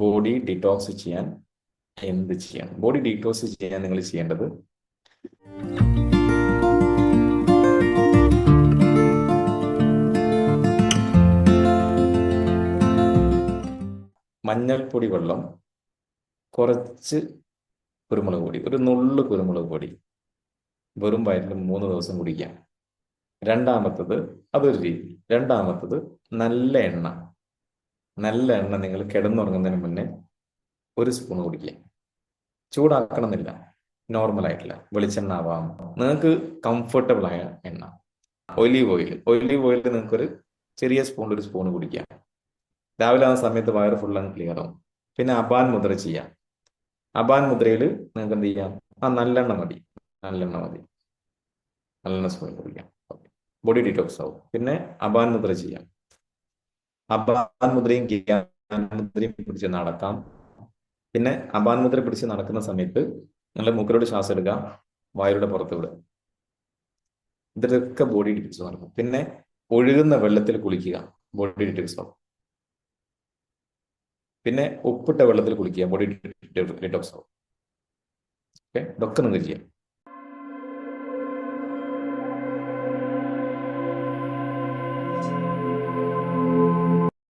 Body detox ചെയ്യാൻ എന്ത് ചെയ്യണം ബോഡി ഡിറ്റോക്സ് ചെയ്യാൻ നിങ്ങൾ ചെയ്യേണ്ടത് മഞ്ഞൾപ്പൊടി വെള്ളം കുറച്ച് കുരുമുളക് പൊടി ഒരു നുള്ളു കുരുമുളക് പൊടി വെറും വയറ്റിൽ മൂന്ന് ദിവസം കുടിക്കാം. രണ്ടാമത്തത് അതൊരു രീതി. രണ്ടാമത്തത് നല്ല എണ്ണ. നല്ല എണ്ണ നിങ്ങൾ കിടന്നുറങ്ങുന്നതിന് മുന്നേ ഒരു സ്പൂൺ കുടിക്കുക. ചൂടാക്കണമെന്നില്ല. നോർമൽ ആയിട്ടില്ല വെളിച്ചെണ്ണ ആവാം നിങ്ങൾക്ക് കംഫർട്ടബിൾ ആയ എണ്ണ. ഒലീവ് ഓയിൽ ഒലീവ് ഓയിൽ നിങ്ങൾക്ക് ഒരു ചെറിയ സ്പൂൺ ഒരു സ്പൂൺ കുടിക്കാം രാവിലെ ആ സമയത്ത് വയറ് ഫുൾ അങ്ങ് ക്ലിയർ ആവും. പിന്നെ അബാൻ മുദ്ര ചെയ്യാം അബാൻ മുദ്രയിൽ നിങ്ങൾക്ക് എന്ത് ചെയ്യാം? ആ നല്ലെണ്ണ മതി. നല്ലെണ്ണ മതി. നല്ലെണ്ണ സ്പൂൺ കുടിക്കാം ബോഡി ഡീറ്റോക്സ് ആവും. പിന്നെ അബാൻ മുദ്ര ചെയ്യാം. അബാൻ മുദ്രയും മുദ്രയും പിടിച്ച് നടക്കാം. പിന്നെ അബാൻ മുദ്ര പിടിച്ച് നടക്കുന്ന സമയത്ത് നിങ്ങൾ മൂക്കിലൂടെ ശ്വാസം എടുക്കുക വായുടെ പുറത്ത് വിടുക ഇതൊക്കെ ബോഡി ഡിറ്റിക്സ് നടക്കും പിന്നെ ഒഴുകുന്ന വെള്ളത്തിൽ കുളിക്കുക. ബോഡി ഡിറ്റിക്സ് ആവും പിന്നെ ഉപ്പിട്ട വെള്ളത്തിൽ കുളിക്കുക. ബോഡി ഡിറ്റോക്സ് ആവും ഓക്കെ ഇതൊക്കെ നിങ്ങൾ ചെയ്യാം.